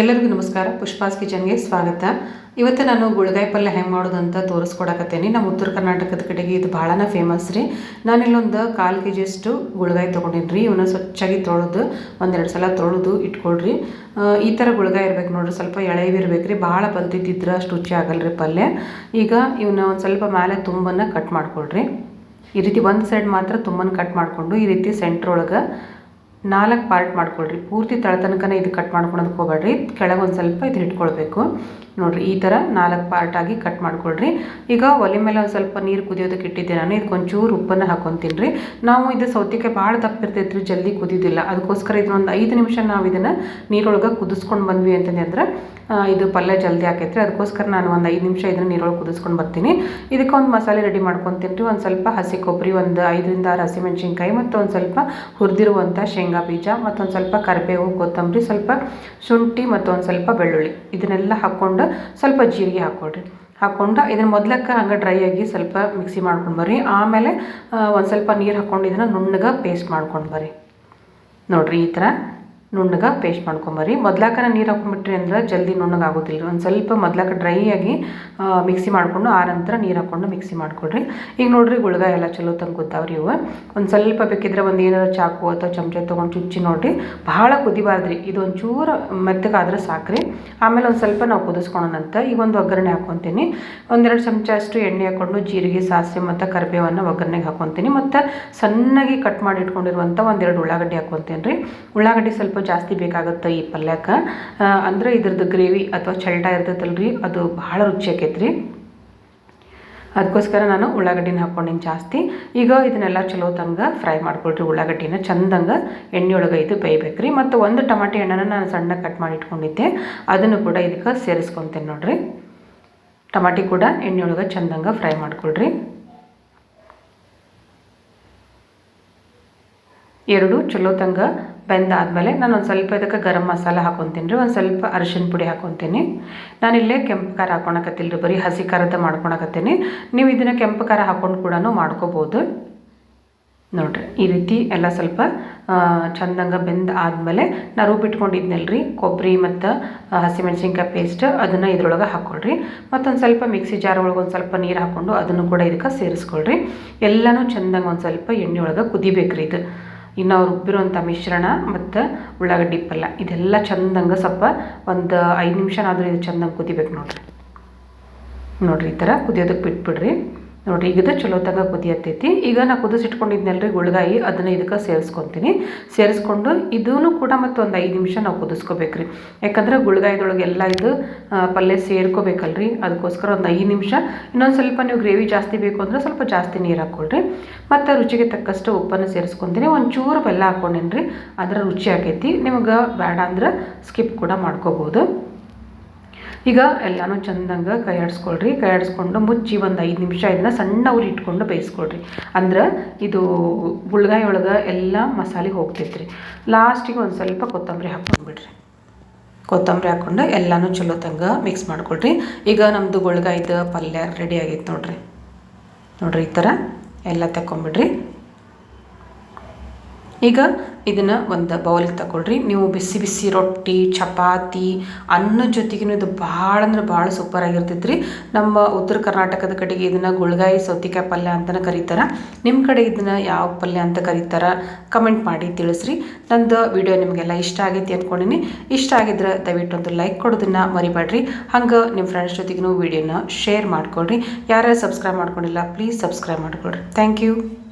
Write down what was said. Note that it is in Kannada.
ಎಲ್ಲರಿಗೂ ನಮಸ್ಕಾರ. ಪುಷ್ಪಾಸ್ ಕಿಚನ್ಗೆ ಸ್ವಾಗತ. ಇವತ್ತು ನಾನು ಗುಳಗಾಯಿ ಪಲ್ಯ ಹೆಂಗೆ ಮಾಡೋದು ಅಂತ ತೋರಿಸ್ಕೊಡಕತ್ತೇನೆ. ನಮ್ಮ ಉತ್ತರ ಕರ್ನಾಟಕದ ಕಡೆಗೆ ಇದು ಭಾಳನ ಫೇಮಸ್ ರೀ. ನಾನಿಲ್ಲೊಂದು ಕಾಲು ಕೆ ಜಿಯಷ್ಟು ಗುಳಗಾಯಿ ತೊಗೊಂಡಿನಿ ರೀ ಇವನ್ನ ಸ್ವಚ್ಛಾಗಿ ತೊಳೆದು, ಒಂದೆರಡು ಸಲ ತೊಳೆದು ಇಟ್ಕೊಳ್ರಿ. ಈ ಥರ ಗುಳಗಾಯಿ ಇರ್ಬೇಕು ನೋಡ್ರಿ. ಸ್ವಲ್ಪ ಎಳೆವಿ ಇರ್ಬೇಕು ರೀ. ಭಾಳ ಬಲ್ತಿದ್ದಿದ್ರೆ ಅಷ್ಟು ರುಚಿ ಆಗಲ್ಲ ಪಲ್ಯ. ಈಗ ಇವನ್ನ ಒಂದು ಸ್ವಲ್ಪ ಮೇಲೆ ತುಂಬನ್ನು ಕಟ್ ಮಾಡ್ಕೊಳ್ರಿ. ಈ ರೀತಿ ಒಂದು ಸೈಡ್ ಮಾತ್ರ ತುಂಬನ ಕಟ್ ಮಾಡಿಕೊಂಡು, ಈ ರೀತಿ ಸೆಂಟ್ರ್ ಒಳಗೆ ನಾಲ್ಕು ಪಾರ್ಟ್ ಮಾಡ್ಕೊಳ್ರಿ. ಪೂರ್ತಿ ತಳ ತನಕನೇ ಇದು ಕಟ್ ಮಾಡ್ಕೊಳೋದಕ್ಕೆ ಹೋಗಬೇಡ್ರಿ. ಕೆಳಗೆ ಒಂದು ಸ್ವಲ್ಪ ಇದು ಇಟ್ಕೊಳ್ಬೇಕು. ನೋಡಿರಿ, ಈ ಥರ ನಾಲ್ಕು ಪಾರ್ಟ್ ಆಗಿ ಕಟ್ ಮಾಡ್ಕೊಳ್ರಿ. ಈಗ ಒಲೆ ಮೇಲೆ ಒಂದು ಸ್ವಲ್ಪ ನೀರು ಕುದಿಯೋದಕ್ಕೆ ಇಟ್ಟಿದ್ದೆ ನಾನು ಇದಕ್ಕೆ ಒಂಚೂರು ಉಪ್ಪನ್ನು ಹಾಕೊತೀನಿ ರೀ ನಾವು ಇದು ಸೌತೆಕಾಯಿ ಭಾಳ ತಪ್ಪಿರ್ತೈತ್ರಿ ರೀ ಜಲ್ದಿ ಕುದಿಯೋದಿಲ್ಲ ಅದಕ್ಕೋಸ್ಕರ ಇದನ್ನೊಂದು ಐದು ನಿಮಿಷ ನಾವು ಇದನ್ನು ನೀರೊಳಗೆ ಕುದಿಸ್ಕೊಂಡು ಬಂದ್ವಿ ಅಂತಂದ್ರೆ ಇದು ಪಲ್ಯ ಜಲ್ದಿ ಹಾಕೈತ್ರಿ ಅದಕ್ಕೋಸ್ಕರ ನಾನು ಒಂದು ಐದು ನಿಮಿಷ ಇದನ್ನು ನೀರೊಳಗೆ ಕುದಿಸ್ಕೊಂಡು ಬರ್ತೀನಿ. ಇದಕ್ಕೆ ಒಂದು ಮಸಾಲೆ ರೆಡಿ ಮಾಡ್ಕೊತೀನಿ ರೀ ಒಂದು ಸ್ವಲ್ಪ ಹಸಿ ಕೊಬ್ಬರಿ, ಒಂದು ಐದರಿಂದ ಆರು ಹಸಿಮೆಣ್ಸಿನ್ಕಾಯಿ ಮತ್ತು ಒಂದು ಸ್ವಲ್ಪ ಹುರಿದಿರುವಂಥ ಶೇಂಗಾ ಬೀಜ ಮತ್ತೊಂದು ಸ್ವಲ್ಪ ಕರಿಬೇವು, ಕೊತ್ತಂಬರಿ, ಸ್ವಲ್ಪ ಶುಂಠಿ ಮತ್ತು ಒಂದು ಸ್ವಲ್ಪ ಬೆಳ್ಳುಳ್ಳಿ. ಇದನ್ನೆಲ್ಲ ಹಾಕ್ಕೊಂಡು ಸ್ವಲ್ಪ ಜೀರಿಗೆ ಹಾಕ್ಕೊಳ್ರಿ. ಹಾಕ್ಕೊಂಡು ಇದನ್ನು ಮೊದ್ಲಕ್ಕೆ ಹಂಗೆ ಡ್ರೈ ಆಗಿ ಸ್ವಲ್ಪ ಮಿಕ್ಸಿ ಮಾಡ್ಕೊಂಡು ಬರ್ರಿ. ಆಮೇಲೆ ಒಂದು ಸ್ವಲ್ಪ ನೀರು ಹಾಕ್ಕೊಂಡು ಇದನ್ನು ನುಣ್ಣಗೆ ಪೇಸ್ಟ್ ಮಾಡ್ಕೊಂಡು ಬರ್ರಿ. ನೋಡ್ರಿ ಈ ಥರ ನುಣ್ಣಗೆ ಪೇಸ್ಟ್ ಮಾಡ್ಕೊಂಬರ್ರಿ. ಮೊದ್ಲಾಕನ ನೀರು ಹಾಕೊಂಡ್ಬಿಟ್ರಿ ಅಂದ್ರೆ ಜಲ್ದಿ ನುಣ್ಣಗೆ ಆಗೋದಿಲ್ಲ ಒಂದು ಸ್ವಲ್ಪ ಮೊದ್ಲಾಕ ಡ್ರೈ ಆಗಿ ಮಿಕ್ಸಿ ಮಾಡಿಕೊಂಡು ಆ ನಂತರ ನೀರು ಹಾಕ್ಕೊಂಡು ಮಿಕ್ಸಿ ಮಾಡ್ಕೊಳ್ರಿ. ಈಗ ನೋಡ್ರಿ ಗುಳ್ಗಾಯಿ ಎಲ್ಲ ಚಲೋ ತಂಗೆ ಗೊತ್ತಾವ್ರಿ ಇವು. ಒಂದು ಸ್ವಲ್ಪ ಬೇಕಿದ್ರೆ ಒಂದು ಏನಾರು ಚಾಕು ಅಥವಾ ಚಮಚ ತೊಗೊಂಡು ಚುಚ್ಚಿ ನೋಡಿರಿ. ಭಾಳ ಕುದಿಬಾರ್ದ್ರಿ. ಇದು ಒಂಚೂರು ಮೆತ್ತಗಾದ್ರೆ ಸಾಕ್ರಿ. ಆಮೇಲೆ ಒಂದು ಸ್ವಲ್ಪ ನಾವು ಕುದಿಸ್ಕೊಳೋಣಂತ ಈಗ ಒಂದು ಒಗ್ಗರಣೆ ಹಾಕ್ಕೊತೀನಿ ಒಂದೆರಡು ಚಮಚ ಅಷ್ಟು ಎಣ್ಣೆ ಹಾಕ್ಕೊಂಡು ಜೀರಿಗೆ, ಸಾಸಿವೆ ಮತ್ತು ಕರಿಬೇವನ್ನು ಒಗ್ಗರಣೆಗೆ ಹಾಕ್ಕೊತೀನಿ ಮತ್ತು ಸಣ್ಣಗೆ ಕಟ್ ಮಾಡಿ ಇಟ್ಕೊಂಡಿರುವಂಥ ಒಂದೆರಡು ಉಳ್ಳಾಗಡ್ಡಿ ಹಾಕ್ಕೊತೀನಿ ರೀ ಉಳ್ಳಾಗಡ್ಡಿ ಸ್ವಲ್ಪ ಜಾಸ್ತಿ ಬೇಕಾಗುತ್ತೆ ಈ ಪಲ್ಯಕ್ಕೆ. ಅಂದರೆ ಇದ್ರದ್ದು ಗ್ರೇವಿ ಅಥವಾ ಚಲ್ಟ ಇರ್ತೈತಲ್ರಿ, ಅದು ಭಾಳ ರುಚಿ ಆಕೈತ್ರಿ. ಅದಕ್ಕೋಸ್ಕರ ನಾನು ಉಳ್ಳಾಗಡ್ಡಿನ ಹಾಕ್ಕೊಂಡಿನಿ ಜಾಸ್ತಿ. ಈಗ ಇದನ್ನೆಲ್ಲ ಚಲೋ ತಂಗ ಫ್ರೈ ಮಾಡ್ಕೊಳ್ರಿ ಉಳ್ಳಾಗಡ್ಡಿನ, ಚಂದಂಗ ಎಣ್ಣೆಯೊಳಗೆ ಇದು ಬೇಯ್ಬೇಕ್ರಿ. ಮತ್ತು ಒಂದು ಟಮಾಟೆ ಹಣ್ಣನ್ನು ನಾನು ಸಣ್ಣ ಕಟ್ ಮಾಡಿ ಇಟ್ಕೊಂಡಿದ್ದೆ. ಅದನ್ನು ಕೂಡ ಇದಕ್ಕೆ ಸೇರಿಸ್ಕೊತೀನಿ ನೋಡಿರಿ. ಟಮಾಟಿ ಕೂಡ ಎಣ್ಣೆಯೊಳಗೆ ಚಂದಂಗ ಫ್ರೈ ಮಾಡ್ಕೊಳ್ರಿ. ಎರಡು ಚಲೋ ತಂಗ ಬೆಂದಾದಮೇಲೆ ನಾನು ಒಂದು ಸ್ವಲ್ಪ ಇದಕ್ಕೆ ಗರಂ ಮಸಾಲ ಹಾಕೊತೀನಿ ರೀ, ಒಂದು ಸ್ವಲ್ಪ ಅರಿಶಿನ ಪುಡಿ ಹಾಕೊತೀನಿ. ನಾನಿಲ್ಲೇ ಕೆಂಪು ಖಾರ ಹಾಕೊಳಕತ್ತಿಲ್ಲ ರೀ ಬರೀ ಹಸಿ ಖಾರದ ಮಾಡ್ಕೊಳಕತ್ತೀನಿ ನೀವು ಇದನ್ನು ಕೆಂಪು ಖಾರ ಹಾಕೊಂಡು ಕೂಡ ಮಾಡ್ಕೋಬೋದು. ನೋಡ್ರಿ, ಈ ರೀತಿ ಎಲ್ಲ ಸ್ವಲ್ಪ ಚಂದಂಗ ಬೆಂದ ಆದಮೇಲೆ ನಾ ರುಬ್ಬಿಟ್ಕೊಂಡಿದ್ನಲ್ಲ ರೀ ಕೊಬ್ಬರಿ ಮತ್ತು ಹಸಿಮೆಣ್ಸಿನ್ಕಾಯಿ ಪೇಸ್ಟ್ ಅದನ್ನು ಇದ್ರೊಳಗೆ ಹಾಕ್ಕೊಳ್ರಿ ಮತ್ತೊಂದು ಸ್ವಲ್ಪ ಮಿಕ್ಸಿ ಜಾರ್ ಒಳಗೆ ಒಂದು ಸ್ವಲ್ಪ ನೀರು ಹಾಕ್ಕೊಂಡು ಅದನ್ನು ಕೂಡ ಇದಕ್ಕೆ ಸೇರಿಸ್ಕೊಳ್ರಿ. ಎಲ್ಲನೂ ಚಂದಂಗೆ ಒಂದು ಸ್ವಲ್ಪ ಎಣ್ಣೆ ಒಳಗೆ ಕುದಿಬೇಕ್ರಿ ಇದು. ಇನ್ನು ಅವ್ರು ರುಬ್ಬಿರುವಂಥ ಮಿಶ್ರಣ ಮತ್ತು ಉಳ್ಳಾಗಡ್ಡಿ ಪಲ್ಲ ಇದೆಲ್ಲ ಚಂದಂಗೆ ಸ್ವಲ್ಪ ಒಂದು ಐದು ನಿಮಿಷನಾದರೂ ಇದು ಚಂದಂಗೆ ಕುದಿಬೇಕು ನೋಡ್ರಿ. ನೋಡ್ರಿ ಈ ಥರ ಕುದಿಯೋದಕ್ಕೆ ಬಿಟ್ಬಿಡ್ರಿ. ನೋಡ್ರಿ ಈಗ ಇದು ಚಲೋ ತಂಗ ಕುದಿಯತ್ತೈತಿ. ಈಗ ನಾ ಕುದಿಸಿಟ್ಕೊಂಡಿದ್ನಲ್ರಿ ಗುಳ್ಗಾಯಿ, ಅದನ್ನು ಇದಕ್ಕೆ ಸೇರಿಸ್ಕೊತೀನಿ. ಸೇರಿಸ್ಕೊಂಡು ಇದೂ ಕೂಡ ಮತ್ತು ಒಂದು ಐದು ನಿಮಿಷ ನಾವು ಕುದಿಸ್ಕೋಬೇಕ್ರಿ. ಯಾಕಂದ್ರೆ ಗುಳ್ಗಾಯಿದೊಳಗೆ ಎಲ್ಲ ಇದು ಪಲ್ಯ ಸೇರ್ಕೋಬೇಕಲ್ರಿ. ಅದಕ್ಕೋಸ್ಕರ ಒಂದು ಐದು ನಿಮಿಷ. ಇನ್ನೊಂದು ಸ್ವಲ್ಪ ನೀವು ಗ್ರೇವಿ ಜಾಸ್ತಿ ಬೇಕು ಅಂದರೆ ಸ್ವಲ್ಪ ಜಾಸ್ತಿ ನೀರು ಹಾಕ್ಕೊಳ್ರಿ ಮತ್ತು ರುಚಿಗೆ ತಕ್ಕಷ್ಟು ಉಪ್ಪನ್ನು ಸೇರಿಸ್ಕೊತೀನಿ. ಒಂಚೂರು ಬೆಲ್ಲ ಹಾಕ್ಕೊಂಡೇನಿ ರೀ ಅದರ ರುಚಿ ಆಗೈತಿ. ನಿಮ್ಗೆ ಬೇಡ ಅಂದ್ರೆ ಸ್ಕಿಪ್ ಕೂಡ ಮಾಡ್ಕೋಬೋದು. ಈಗ ಎಲ್ಲನೂ ಚಂದಂಗೆ ಕೈ ಆಡಿಸ್ಕೊಳ್ರಿ ಕೈ ಆಡಿಸ್ಕೊಂಡು ಮುಚ್ಚಿ ಒಂದು ಐದು ನಿಮಿಷ ಇದನ್ನ ಸಣ್ಣ ಉರಿ ಇಟ್ಕೊಂಡು ಬೇಯಿಸ್ಕೊಳ್ರಿ. ಅಂದ್ರೆ ಇದು ಗುಳ್ಗಾಯಿ ಒಳಗೆ ಎಲ್ಲ ಮಸಾಲೆ ಹೋಗ್ತೈತ್ರಿ. ಲಾಸ್ಟಿಗೆ ಒಂದು ಸ್ವಲ್ಪ ಕೊತ್ತಂಬರಿ ಹಾಕ್ಕೊಂಡ್ಬಿಡ್ರಿ ಕೊತ್ತಂಬರಿ ಹಾಕ್ಕೊಂಡು ಎಲ್ಲನೂ ಚಲೋ ತಂಗ ಮಿಕ್ಸ್ ಮಾಡ್ಕೊಳ್ರಿ. ಈಗ ನಮ್ಮದು ಗುಳ್ಗಾಯ್ದು ಪಲ್ಯ ರೆಡಿ ಆಗೈತೆ ನೋಡ್ರಿ. ನೋಡ್ರಿ ಈ ಥರ ಎಲ್ಲ ತಗೊಂಬಿಡ್ರಿ ಈಗ ಇದನ್ನು ಒಂದು ಬೌಲಿಗೆ ತಗೊಳ್ರಿ ನೀವು ಬಿಸಿ ಬಿಸಿ ರೊಟ್ಟಿ, ಚಪಾತಿ ಅನ್ನದ ಜೊತೆಗೆ ಇದು ಭಾಳ ಅಂದ್ರೆ ಭಾಳ ಸೂಪರ್ ರೀ ನಮ್ಮ ಉತ್ತರ ಕರ್ನಾಟಕದ ಕಡೆಗೆ ಇದನ್ನು ಗುಳ್ಗಾಯಿ ಸೌತಿಕಾಯಿ ಪಲ್ಯ ಅಂತಲೇ ಕರೀತಾರೆ. ನಿಮ್ಮ ಕಡೆ ಇದನ್ನು ಯಾವ ಪಲ್ಯ ಅಂತ ಕರೀತಾರೆ ಕಮೆಂಟ್ ಮಾಡಿ ತಿಳಿಸ್ರಿ. ನಂದು ವಿಡಿಯೋ ನಿಮಗೆಲ್ಲ ಇಷ್ಟ ಆಗೈತಿ ಅಂದ್ಕೊಂಡಿನಿ ಇಷ್ಟ ಆಗಿದ್ರೆ ದಯವಿಟ್ಟು ಒಂದು ಲೈಕ್ ಕೊಡೋದನ್ನು ಮರಿಬೇಡ್ರಿ. ಹಂಗೆ ನಿಮ್ಮ ಫ್ರೆಂಡ್ಸ್ ಜೊತೆಗೂ ವಿಡಿಯೋನ ಶೇರ್ ಮಾಡ್ಕೊಳ್ರಿ. ಯಾರ್ಯಾರು ಸಬ್ಸ್ಕ್ರೈಬ್ ಮಾಡ್ಕೊಂಡಿಲ್ಲ ಪ್ಲೀಸ್ ಸಬ್ಸ್ಕ್ರೈಬ್ ಮಾಡ್ಕೊಳ್ರಿ. Thank you